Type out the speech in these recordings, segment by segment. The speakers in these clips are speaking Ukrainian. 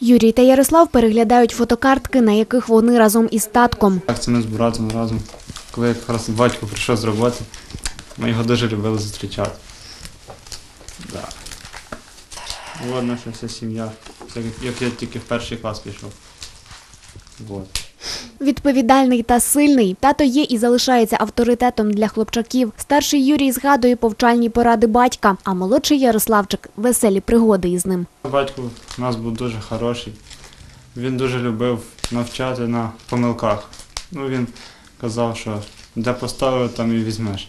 Юрій та Ярослав переглядають фотокартки, на яких вони разом із татком. Це ми з братом разом. Коли якраз батько прийшов з роботи, ми його дуже любили зустрічати. Да. От наша вся сім'я. Як я тільки в перший клас пішов. Вот. Відповідальний та сильний, тато є і залишається авторитетом для хлопчаків. Старший Юрій згадує повчальні поради батька, а молодший Ярославчик веселі пригоди із ним. Батько у нас був дуже хороший. Він дуже любив навчати на помилках. Ну, він казав, що де поставив, там і візьмеш.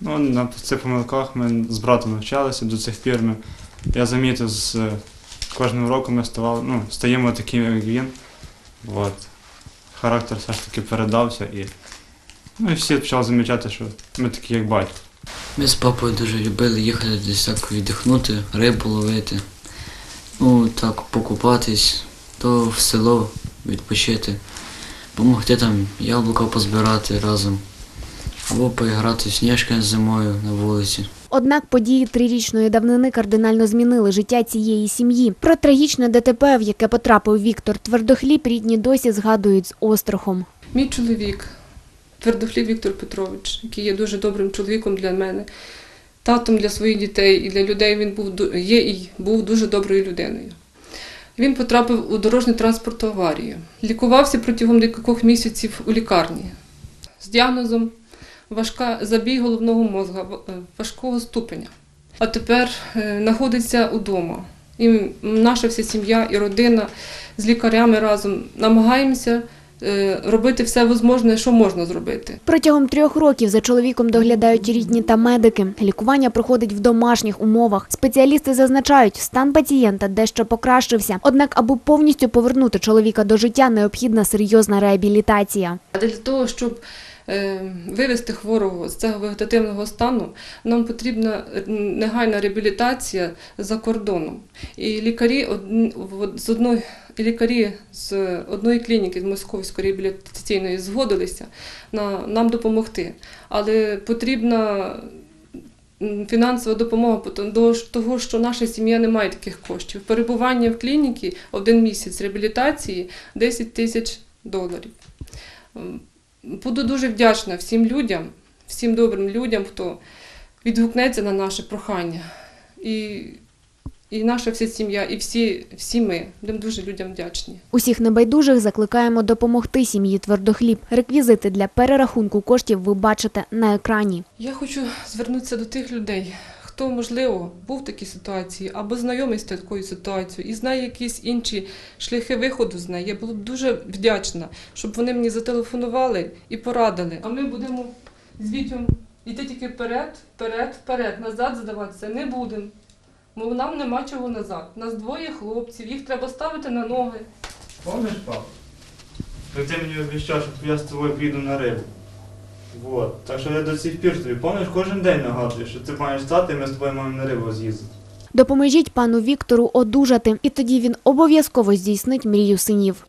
Ну, на цих помилках ми з братом навчалися до цих пір. Ми, я замітив, з кожним роком ми ставали, ну, стаємо такими, як він. От. Характер все ж таки передався і, ну, і всі почали замічати, що ми такі, як батько. Ми з папою дуже любили їхати десь так віддихнути, рибу ловити. Ну, так, покупатись, то в село відпочити, допомогти там яблука позбирати разом, або поіграти в сніжки зимою на вулиці. Однак події трирічної давнини кардинально змінили життя цієї сім'ї. Про трагічне ДТП, в яке потрапив Віктор Твердохліб, рідні досі згадують з острахом. Мій чоловік, Твердохліб Віктор Петрович, який є дуже добрим чоловіком для мене, татом для своїх дітей і для людей він був є і був дуже доброю людиною. Він потрапив у дорожню транспортну аварію. Лікувався протягом декількох місяців у лікарні з діагнозом важка забій головного мозга е, важкого ступеня. А тепер е, знаходиться удома. І наша вся сім'я і родина з лікарями разом намагаємося е, робити все можливе, що можна зробити. Протягом трьох років за чоловіком доглядають рідні та медики. Лікування проходить в домашніх умовах. Спеціалісти зазначають, стан пацієнта дещо покращився. Однак, аби повністю повернути чоловіка до життя, необхідна серйозна реабілітація. Для того, щоб вивести хворого з цього вегетативного стану, нам потрібна е, негайна реабілітація за кордоном. І лікарі з одної лікарі з одної клініки з Московської реабілітаційної згодилися на нам допомогти. Але потрібна фінансова допомога до того, що наша сім'я не має таких коштів. Перебування в клініці один місяць реабілітації 10 тисяч доларів. Буду дуже вдячна всім людям, всім добрим людям, хто відгукнеться на наше прохання. І, і наша вся сім'я, і всі, всі ми будемо дуже людям вдячні. Усіх небайдужих закликаємо допомогти сім'ї Твердохліб. Реквізити для перерахунку коштів ви бачите на екрані. Я хочу звернутися до тих людей, хто, можливо, був в такій ситуації або знайомий з такою ситуацією і знає якісь інші шляхи виходу з неї. Я була б дуже вдячна, щоб вони мені зателефонували і порадили. А ми будемо з Вітєм йти тільки вперед, вперед, вперед, назад здаватися не будемо. Бо нам нема чого назад. Нас двоє хлопців, їх треба ставити на ноги. Помниш, пап? Як ти мені обіцяв, що я з тобою піду на рибу. Вот. Так що я до цих пір тобі, пам'ятаєш, кожен день нагадую, що ти маєш стати, і ми з тобою маємо на рибу з'їздити. Допоможіть пану Віктору одужати, і тоді він обов'язково здійснить мрію синів.